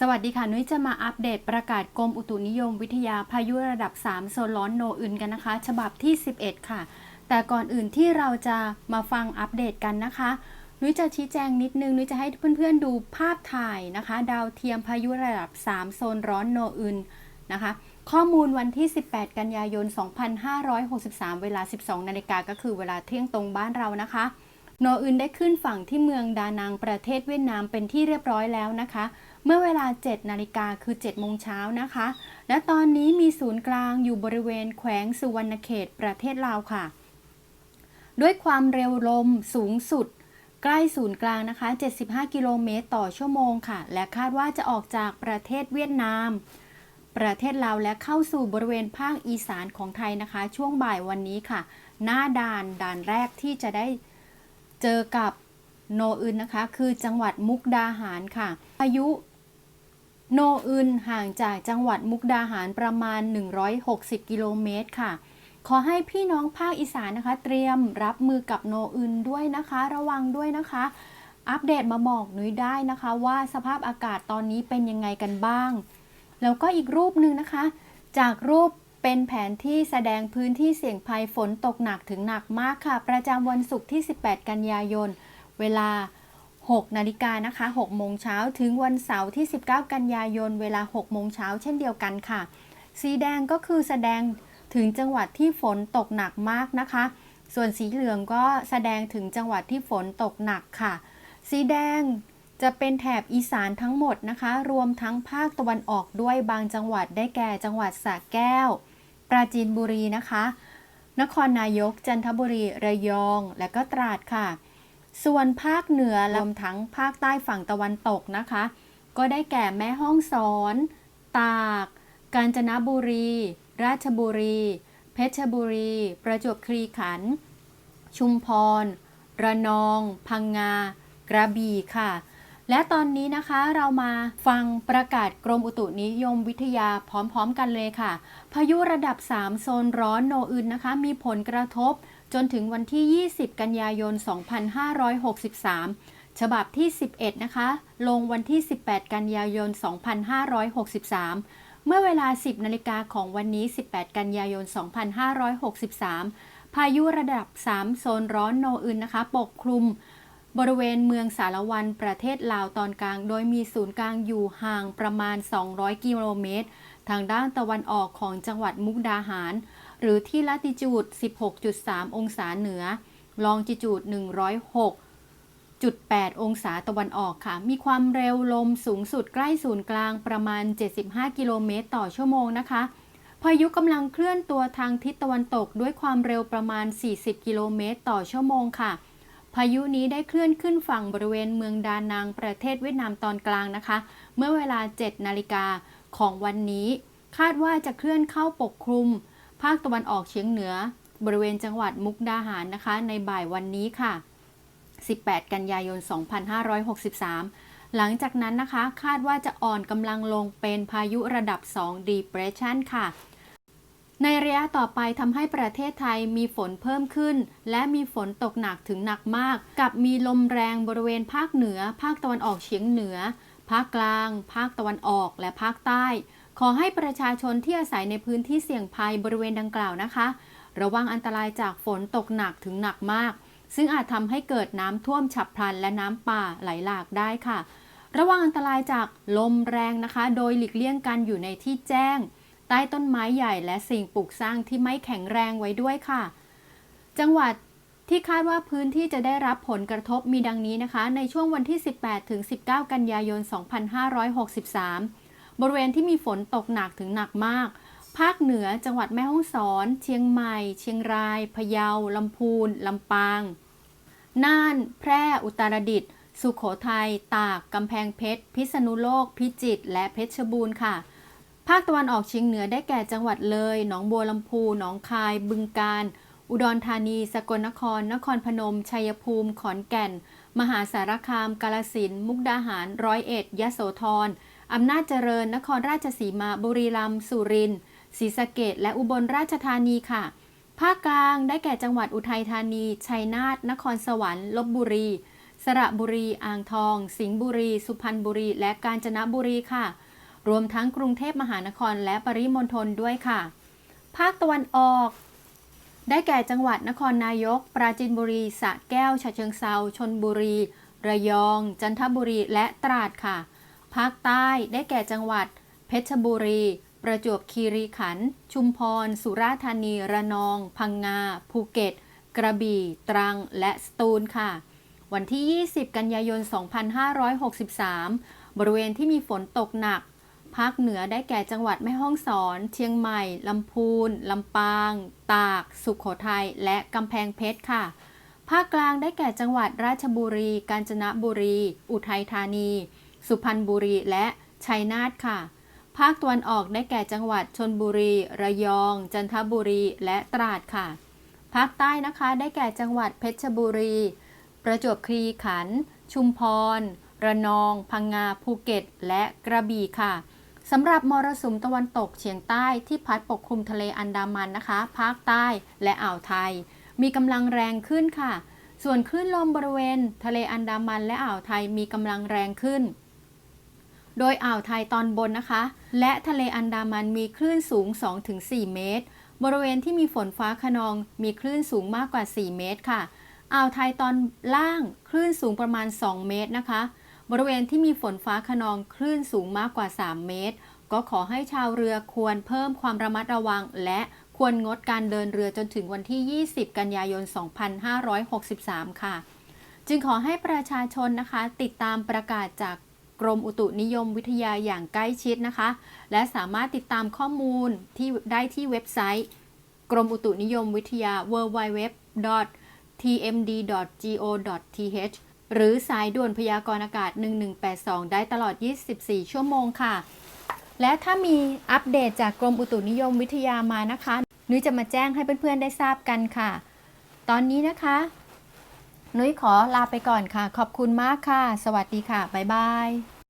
สวัสดีค่ะ นุ้ยจะมาอัปเดตประกาศกรมอุตุนิยมวิทยาพายุระดับ 3 โซนร้อนโนอื่นกันนะคะ ฉบับที่ 11 ค่ะ แต่ก่อนอื่นที่เราจะมาฟังอัปเดตกันนะคะ นุ้ยจะชี้แจงนิดนึง นุ้ยจะให้เพื่อนๆดูภาพถ่ายนะคะ ดาวเทียมพายุระดับ 3 โซนร้อนโนอื่นนะคะ ข้อมูลวันที่ 18 กันยายน 2563 เวลา 12 นาฬิกาก็คือเวลาเที่ยงตรงบ้านเรานะคะ โนอื่นได้ขึ้นฝั่งที่เมืองดานังประเทศเวียดนามเป็นที่เรียบร้อยแล้วนะคะ เมื่อเวลา 7 นาฬิกาคือ7โมงเช้านะคะ และตอนนี้มีศูนย์กลางอยู่บริเวณแขวงสุวรรณเขตประเทศลาวค่ะ ด้วยความเร็วลมสูงสุด ใกล้ศูนย์กลางนะคะ 75 กิโลเมตรต่อชั่วโมงค่ะ และคาดว่าจะออกจากประเทศเวียดนาม ประเทศลาวและเข้าสู่บริเวณภาคอีสานของไทยนะคะ ช่วงบ่ายวันนี้ค่ะ หน้าด่านด่านแรกที่จะได้ เจอกับโนอึนนะคะ คือจังหวัดมุกดาหารค่ะพายุโนอึนห่างจากจังหวัดมุกดาหารประมาณ 160 กิโลเมตรค่ะ ขอให้พี่น้องภาคอีสานนะคะ เตรียมรับมือกับโนอึนด้วยนะคะ ระวังด้วยนะคะ อัปเดตมาบอกหนุ้ยได้นะคะ ว่าสภาพอากาศตอนนี้เป็นยังไงกันบ้าง แล้วก็อีกรูปหนึ่งนะคะ จากรูป เป็นแผนที่แสดงพื้นที่เสี่ยงภัยฝนตกหนักถึงหนักมากค่ะ ประจำวันศุกร์ที่ 18 กันยายน เวลา 6 นาฬิกานะคะ6โมงเช้าถึงวันเสาร์ที่ 19 กันยายน เวลา 6 โมงเช้าเช่นเดียวกันค่ะ สีแดงก็คือแสดงถึงจังหวัดที่ฝนตกหนักมากนะคะ ส่วนสีเหลืองก็แสดงถึงจังหวัดที่ฝนตกหนักค่ะ สีแดงจะเป็นแถบอีสานทั้งหมดนะคะ รวมทั้งภาคตะวันออกด้วยบางจังหวัดได้แก่จังหวัดสระแก้ว ราจีนบุรีนะคะ นครนายกจันทบุรี ระยอง และก็ตราดค่ะ ส่วนภาคเหนือรวมทั้งภาคใต้ฝั่งตะวันตกนะคะ ก็ได้แก่แม่ฮ่องสอน ตาก กาญจนบุรี ราชบุรี เพชรบุรี ประจวบคีรีขันธ์ชุมพร ระนอง พังงา กระบี่ค่ะ และตอนนี้นะคะเรามาฟังประกาศกรมอุตุนิยมวิทยาพร้อมๆกันเลยค่ะ พายุระดับ 3 โซนร้อนโนอึนนะคะ มีผลกระทบจนถึงวันที่ 20 กันยายน 2563 ฉบับที่ 11 นะคะ ลงวันที่ 18 กันยายน 2563 เมื่อเวลา 10 นาฬิกาของวันนี้ 18 กันยายน 2563 พายุระดับ 3 โซนร้อนโนอึนนะคะ ปกคลุม บริเวณเมืองสารวันประเทศลาวตอนกลาง โดยมีศูนย์กลางอยู่ห่างประมาณ 200 กิโลเมตร ทางด้านตะวันออกของจังหวัดมุกดาหาร หรือที่ลัติจูด 16.3 องศาเหนือ ลองจิจูด 106.8 องศาตะวันออกค่ะ มีความเร็วลมสูงสุดใกล้ศูนย์กลางประมาณ 75 กิโลเมตรต่อชั่วโมงนะคะพายุกำลังเคลื่อนตัวทางทิศตะวันตกด้วยความเร็วประมาณ 40 กิโลเมตรต่อชั่วโมงค่ะ พายุนี้ได้เคลื่อนขึ้นฝั่งบริเวณเมืองดานังประเทศเวียดนามตอนกลางนะคะ เมื่อเวลา 7 นาฬิกาของวันนี้ คาดว่าจะเคลื่อนเข้าปกคลุม ภาคตะวันออกเฉียงเหนือ บริเวณจังหวัดมุกดาหารนะคะ ในบ่ายวันนี้ค่ะ 18 กันยายน 2563 หลังจากนั้นนะคะ คาดว่าจะอ่อนกำลังลงเป็นพายุระดับ 2 depression ค่ะ ในระยะต่อไปทำให้ประเทศไทยมีฝนเพิ่มขึ้น และมีฝนตกหนักถึงหนักมาก กับมีลมแรงบริเวณภาคเหนือ ภาคตะวันออกเฉียงเหนือ ภาคกลาง ภาคตะวันออกและภาคใต้ ขอให้ประชาชนที่อาศัยในพื้นที่เสี่ยงภัยบริเวณดังกล่าวนะคะ ระวังอันตรายจากฝนตกหนักถึงหนักมาก ซึ่งอาจทำให้เกิดน้ำท่วมฉับพลันและน้ำป่าไหลหลากได้ค่ะ ระวังอันตรายจากลมแรงนะคะ โดยหลีกเลี่ยงการอยู่ในที่แจ้ง ใต้ต้นไม้ใหญ่และสิ่งปลูกสร้างที่ไม่แข็งแรงไว้ด้วยค่ะ จังหวัดที่คาดว่าพื้นที่จะได้รับผลกระทบมีดังนี้นะคะ ในช่วงวันที่ 18 ถึง 19 กันยายน 2563 บริเวณที่มีฝนตกหนักถึงหนักมาก ภาคเหนือจังหวัดแม่ฮ่องสอน เชียงใหม่ เชียงราย พะเยา ลำพูน ลำปาง น่าน แพร่ อุตรดิตถ์ สุขโขทัย ตาก กำแพงเพชร พิษณุโลก พิจิตร และเพชรบูรณ์ค่ะ ภาคตะวันออกเฉียงเหนือได้แก่จังหวัดเลย หนองบัวลำพู หนองคาย บึงกาฬ อุดรธานี สกลนคร นครพนม ชัยภูมิ ขอนแก่น มหาสารคาม กาลสินธุ์มุกดาหาร ร้อยเอ็ด ยะโสธร อำนาจเจริญ นครราชสีมา บุรีรัมย์ สุรินทร์ ศรีสะเกดและอุบลราชธานีค่ะ ภาคกลางได้แก่จังหวัดอุทัยธานี ชัยนาท นครสวรรค์ ลบบุรี สระบุรี อ่างทอง สิงห์บุรี สุพรรณบุรี และกาญจนบุรีค่ะ รวมทั้งกรุงเทพมหานครและปริมณฑลด้วยค่ะ ภาคตะวันออก ได้แก่จังหวัดนครนายก ปราจีนบุรีสระแก้วฉะเชิงเซาชนบุรี ระยอง จันทบุรีและตราดค่ะ ภาคใต้ได้แก่จังหวัด เพชรบุรี ประจวบคีรีขันธ์ชุมพร สุราษฎร์ธานี ระนอง พังงา ภูเก็ต กระบี่ ตรัง และสตูลค่ะวันที่ 20 กันยายน 2563 บริเวณที่มีฝนตกหนัก ภาคเหนือได้แก่จังหวัดแม่ฮ่องสอน เชียงใหม่ ลำพูน ลำปาง ตาก สุขโขทัย และกำแพงเพชรค่ะ ภาคกลางได้แก่จังหวัดราชบุรี กาญจนบุรี อุทัยธานี สุพรรณบุรี และชัยนาทค่ะ ภาคตะวันออกได้แก่จังหวัดชนบุรี ระยอง จันทบุรี และตราดค่ะ ภาคใต้นะคะได้แก่จังหวัดเพชรบุรี ประจวบคีรีขันธ์ ชุมพร ระนอง พังงา ภูเก็ต และกระบี่ค่ะ สำหรับมรสุมตะวันตกเฉียงใต้ที่พัดปกคลุมทะเลอันดามันนะคะ ภาคใต้และอ่าวไทย มีกำลังแรงขึ้นค่ะ ส่วนคลื่นลมบริเวณ ทะเลอันดามันและอ่าวไทยมีกำลังแรงขึ้น โดยอ่าวไทยตอนบนนะคะ และทะเลอันดามันมีคลื่นสูง 2-4 เมตร บริเวณที่มีฝนฟ้าขนองมีคลื่นสูงมากกว่า 4 เมตรค่ะ อ่าวไทยตอนล่างคลื่นสูงประมาณ 2 เมตรนะคะ บริเวณที่มีฝนฟ้าขนองคลื่นสูงมากกว่า 3 เมตร ก็ขอให้ชาวเรือควรเพิ่มความระมัดระวัง และควรงดการเดินเรือจนถึงวันที่ 20 กันยายน 2563 ค่ะ จึงขอให้ประชาชนนะคะ ติดตามประกาศจากกรมอุตุนิยมวิทยาอย่างใกล้ชิดนะคะ และสามารถติดตามข้อมูลที่ได้ที่เว็บไซต์ กรมอุตุนิยมวิทยา www tmd.go.th หรือสายด่วนพยากรณ์อากาศ 1182 ได้ตลอด 24 ชั่วโมงค่ะ และถ้ามีอัปเดตจากกรมอุตุนิยมวิทยามานะคะนุ้ยจะมาแจ้งให้เพื่อนๆได้ทราบกันค่ะ ตอนนี้นะคะ นุ้ยขอลาไปก่อนค่ะ ขอบคุณมากค่ะ สวัสดีค่ะ บ๊ายบาย